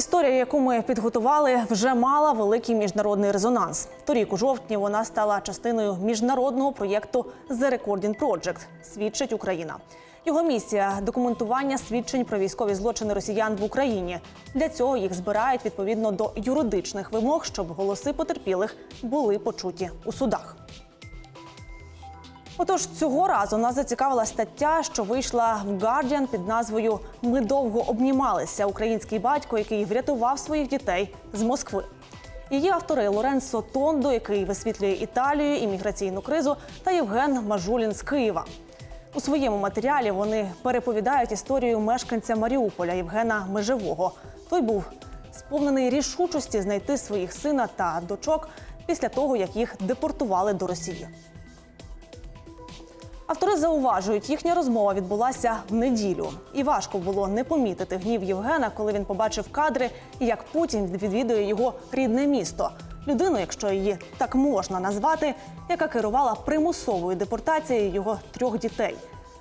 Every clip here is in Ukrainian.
Історія, яку ми підготували, вже мала великий міжнародний резонанс. Торік у жовтні вона стала частиною міжнародного проєкту The Recording Project Свідчить Україна. Його місія документування свідчень про військові злочини росіян в Україні. Для цього їх збирають відповідно до юридичних вимог, щоб голоси потерпілих були почуті у судах. Отож, цього разу нас зацікавила стаття, що вийшла в Guardian під назвою Ми довго обнімалися. Український батько, який врятував своїх дітей з Москви. Її автори Лоренцо Тондо, який висвітлює Італію, імміграційну кризу, та Євген Мажулін з Києва. У своєму матеріалі вони переповідають історію мешканця Маріуполя Євгена Межевого. Той був сповнений рішучості знайти своїх сина та дочок після того, як їх депортували до Росії. Автори зауважують, їхня розмова відбулася в неділю, і важко було не помітити гнів Євгена, коли він побачив кадри, як Путін відвідує його рідне місто. Людину, якщо її так можна назвати, яка керувала примусовою депортацією його трьох дітей.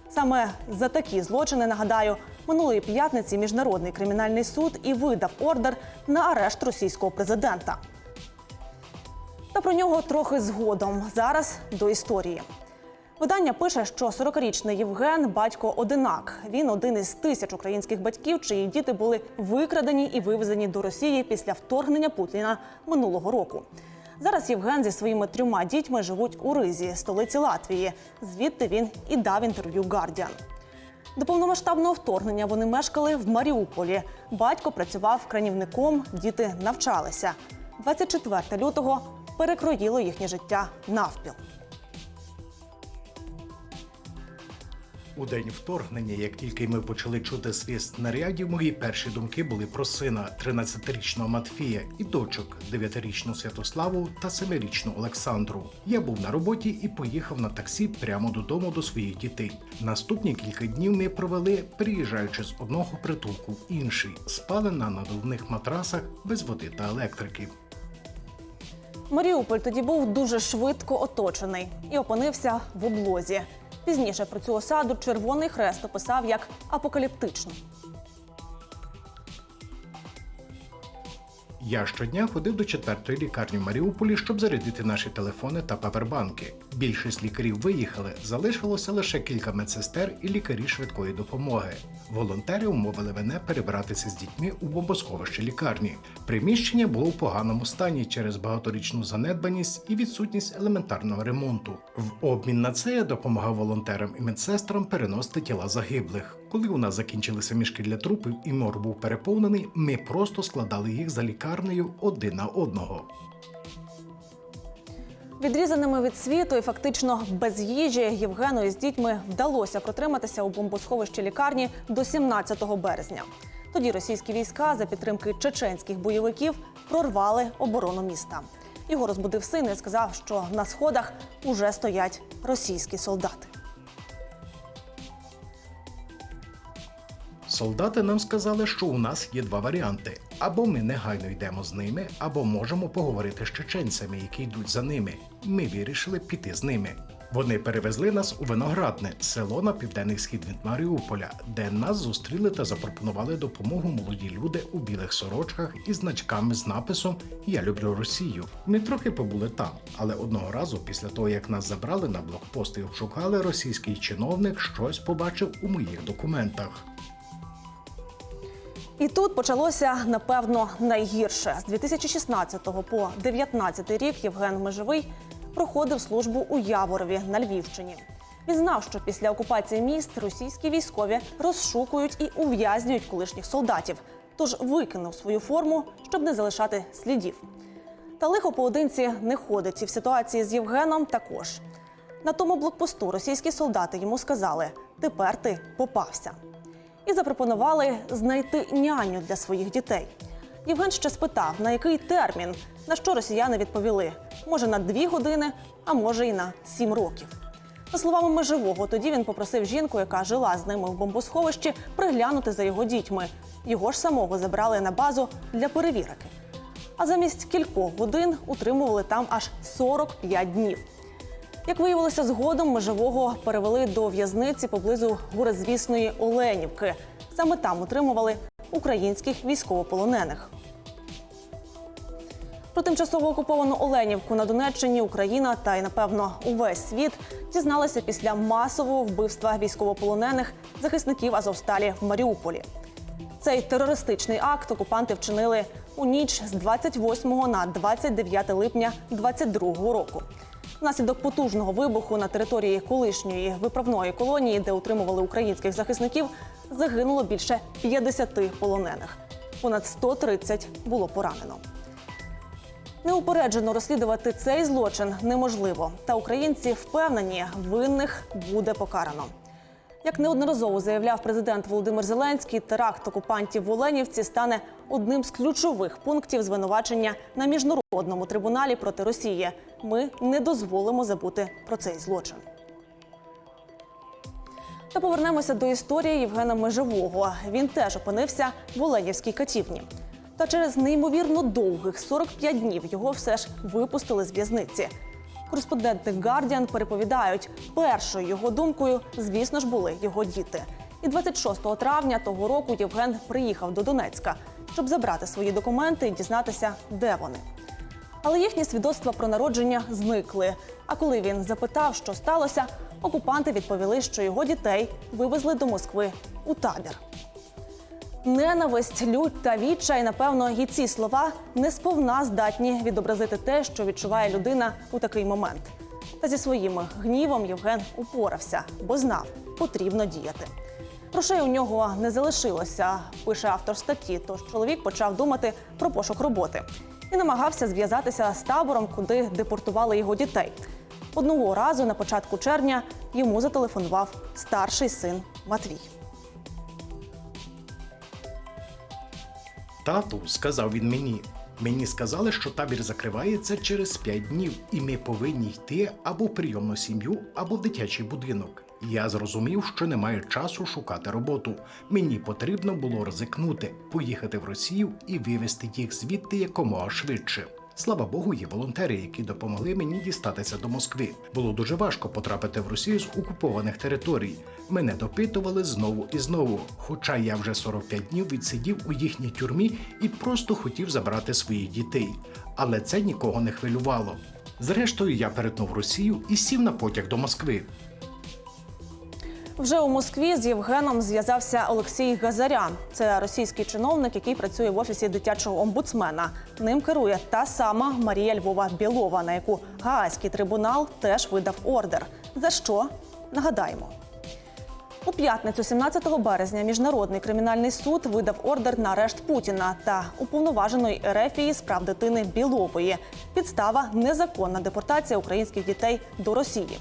Саме за такі злочини, нагадаю, минулої п'ятниці міжнародний кримінальний суд і видав ордер на арешт російського президента. Та про нього трохи згодом. Зараз до історії. Видання пише, що 40-річний Євген батько одинак. Він один із тисяч українських батьків, чиї діти були викрадені і вивезені до Росії після вторгнення Путіна минулого року. Зараз Євген зі своїми трьома дітьми живуть у Ризі, столиці Латвії. Звідти він і дав інтерв'ю Гардіан. До повномасштабного вторгнення вони мешкали в Маріуполі. Батько працював кранівником, діти навчалися. 24 лютого перекроїло їхнє життя навпіл. У день вторгнення, як тільки ми почали чути свист снарядів, мої перші думки були про сина 13-річного Матфія і дочок 9-річну Святославу та 7-річну Олександру. Я був на роботі і поїхав на таксі прямо додому до своїх дітей. Наступні кілька днів ми провели, приїжджаючи з одного притулку в інший, спали на надувних матрасах без води та електрики. Маріуполь тоді був дуже швидко оточений і опинився в облозі. Пізніше про цю осаду Червоний Хрест описав як апокаліптичну. Я щодня ходив до четвертої лікарні в Маріуполі, щоб зарядити наші телефони та павербанки. Більшість лікарів виїхали, залишилося лише кілька медсестер і лікарі швидкої допомоги. Волонтери умовили мене перебратися з дітьми у бомбосховище лікарні. Приміщення було в поганому стані через багаторічну занедбаність і відсутність елементарного ремонту. В обмін на це я допомагав волонтерам і медсестрам переносити тіла загиблих. Коли у нас закінчилися мішки для трупів і мор був переповнений, ми просто складали їх за лікарнею один на одного. Відрізаними від світу і фактично без їжі Євгену із дітьми вдалося протриматися у бомбосховищі лікарні до 17 березня. Тоді російські війська за підтримки чеченських бойовиків прорвали оборону міста. Його розбудив син і сказав, що на сходах уже стоять російські солдати. Солдати нам сказали, що у нас є два варіанти: або ми негайно йдемо з ними, або можемо поговорити з чеченцями, які йдуть за ними. Ми вирішили піти з ними. Вони перевезли нас у Виноградне, село на південний схід від Маріуполя, де нас зустріли та запропонували допомогу молоді люди у білих сорочках із значками з написом Я люблю Росію. Ми трохи побули там, але одного разу, після того як нас забрали на блокпост і обшукали, російський чиновник щось побачив у моїх документах. І тут почалося напевно найгірше. З 2016 по 2019 рік Євген Межевий проходив службу у Яворові на Львівщині. Він знав, що після окупації міст російські військові розшукують і ув'язнюють колишніх солдатів, тож викинув свою форму, щоб не залишати слідів. Та лихо поодинці не ходить, і в ситуації з Євгеном також. На тому блокпосту російські солдати йому сказали: тепер ти попався. І запропонували знайти няню для своїх дітей. Євген ще спитав, на який термін, на що росіяни відповіли: може на дві години, а може і на сім років. За словами межевого, тоді він попросив жінку, яка жила з ними в бомбосховищі, приглянути за його дітьми. Його ж самого забрали на базу для перевірки. А замість кількох годин утримували там аж 45 днів. Як виявилося згодом, межового перевели до в'язниці поблизу горизвісної Оленівки. Саме там утримували українських військовополонених. Про тимчасово окуповану Оленівку на Донеччині Україна та й напевно увесь світ дізналися після масового вбивства військовополонених захисників Азовсталі в Маріуполі. Цей терористичний акт окупанти вчинили у ніч з 28 на 29 липня 2022 року. Внаслідок потужного вибуху на території колишньої виправної колонії, де утримували українських захисників, загинуло більше 50 полонених. Понад 130 було поранено. Неупереджено розслідувати цей злочин неможливо. Та українці впевнені, винних буде покарано. Як неодноразово заявляв президент Володимир Зеленський, теракт окупантів в Оленівці стане одним з ключових пунктів звинувачення на міжнародному трибуналі проти Росії. Ми не дозволимо забути про цей злочин. Та повернемося до історії Євгена Межевого. Він теж опинився в Оленівській катівні. Та через неймовірно довгих 45 днів його все ж випустили з в'язниці. Кореспонденти Guardian переповідають, першою його думкою, звісно ж, були його діти. І 26 травня того року Євген приїхав до Донецька, щоб забрати свої документи і дізнатися, де вони. Але їхні свідоцтва про народження зникли. А коли він запитав, що сталося, окупанти відповіли, що його дітей вивезли до Москви у табір. Ненависть, лють та відчай, напевно, і ці слова не сповна здатні відобразити те, що відчуває людина у такий момент. Та зі своїм гнівом Євген упорався, бо знав, потрібно діяти. Грошей у нього не залишилося, пише автор статті. Тож чоловік почав думати про пошук роботи і намагався зв'язатися з табором, куди депортували його дітей. Одного разу на початку червня йому зателефонував старший син Матвій. Тату, сказав він мені. Мені сказали, що табір закривається через 5 днів, і ми повинні йти або в прийомну сім'ю, або в дитячий будинок. Я зрозумів, що немає часу шукати роботу. Мені потрібно було ризикнути, поїхати в Росію і вивезти їх звідти якомога швидше. Слава Богу, є волонтери, які допомогли мені дістатися до Москви. Було дуже важко потрапити в Росію з окупованих територій. Мене допитували знову і знову. Хоча я вже 45 днів відсидів у їхній тюрмі і просто хотів забрати своїх дітей. Але це нікого не хвилювало. Зрештою, я перетнув Росію і сів на потяг до Москви. Вже у Москві з Євгеном зв'язався Олексій Газарян. Це російський чиновник, який працює в офісі дитячого омбудсмена. Ним керує та сама Марія Львова Білова, на яку Гаазький трибунал теж видав ордер. За що нагадаємо. У п'ятницю, 17 березня, міжнародний кримінальний суд видав ордер на арешт Путіна та уповноваженої Ерефії з прав дитини Білової. Підстава незаконна депортація українських дітей до Росії.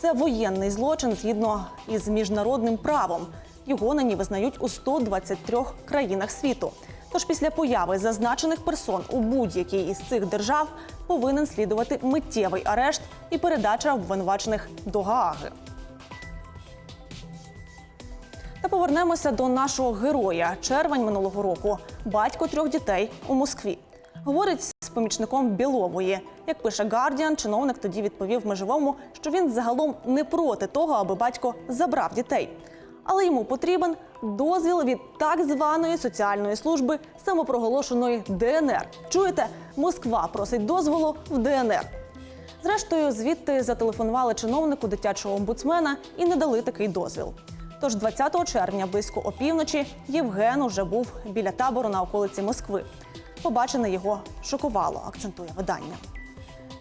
Це воєнний злочин згідно із міжнародним правом. Його нині визнають у 123 країнах світу. Тож після появи зазначених персон у будь-якій із цих держав повинен слідувати миттєвий арешт і передача обвинувачених до Гааги. Та повернемося до нашого героя. Червень минулого року. Батько трьох дітей у Москві. Говорить помічником Білової. Як пише Гардіан, чиновник тоді відповів межовому, що він загалом не проти того, аби батько забрав дітей. Але йому потрібен дозвіл від так званої соціальної служби самопроголошеної ДНР. Чуєте, Москва просить дозволу в ДНР. Зрештою, звідти зателефонували чиновнику дитячого омбудсмена і не дали такий дозвіл. Тож 20 червня, близько опівночі, Євген уже був біля табору на околиці Москви. Побачене його шокувало, акцентує видання.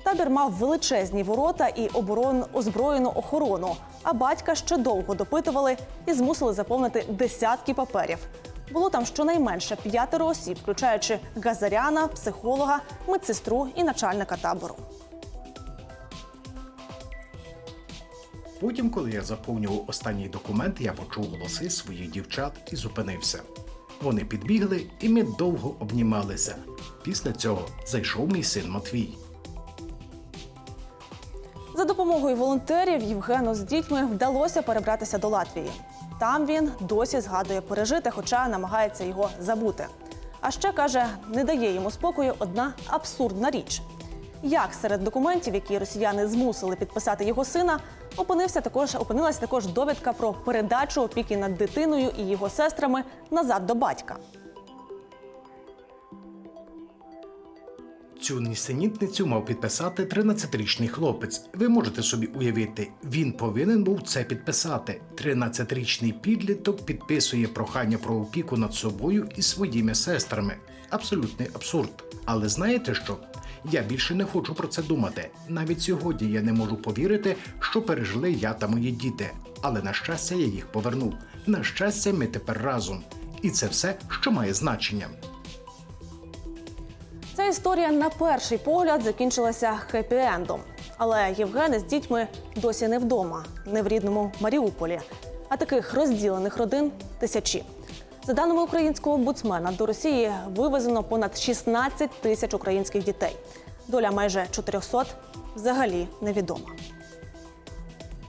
Табір мав величезні ворота і оборон озброєну охорону. А батька ще довго допитували і змусили заповнити десятки паперів. Було там щонайменше п'ятеро осіб, включаючи газаряна, психолога, медсестру і начальника табору. Потім, коли я заповнював останній документ, я почув голоси своїх дівчат і зупинився. Вони підбігли, і ми довго обнімалися. Після цього зайшов мій син Матвій. За допомогою волонтерів Євгену з дітьми вдалося перебратися до Латвії. Там він досі згадує пережити, хоча намагається його забути. А ще каже, не дає йому спокою одна абсурдна річ як серед документів, які росіяни змусили підписати його сина, опинився також опинилася також довідка про передачу опіки над дитиною і його сестрами назад до батька. Цю нісенітницю мав підписати 13-річний хлопець. Ви можете собі уявити, він повинен був це підписати. 13-річний підліток підписує прохання про опіку над собою і своїми сестрами. Абсолютний абсурд. Але знаєте що? Я більше не хочу про це думати. Навіть сьогодні я не можу повірити, що пережили я та мої діти. Але на щастя, я їх повернув. На щастя, ми тепер разом. І це все, що має значення. Ця історія на перший погляд закінчилася хеппі-ендом. Але Євген із дітьми досі не вдома, не в рідному Маріуполі. А таких розділених родин тисячі. За даними українського омбудсмена, до Росії вивезено понад 16 тисяч українських дітей. Доля майже 400 взагалі невідома.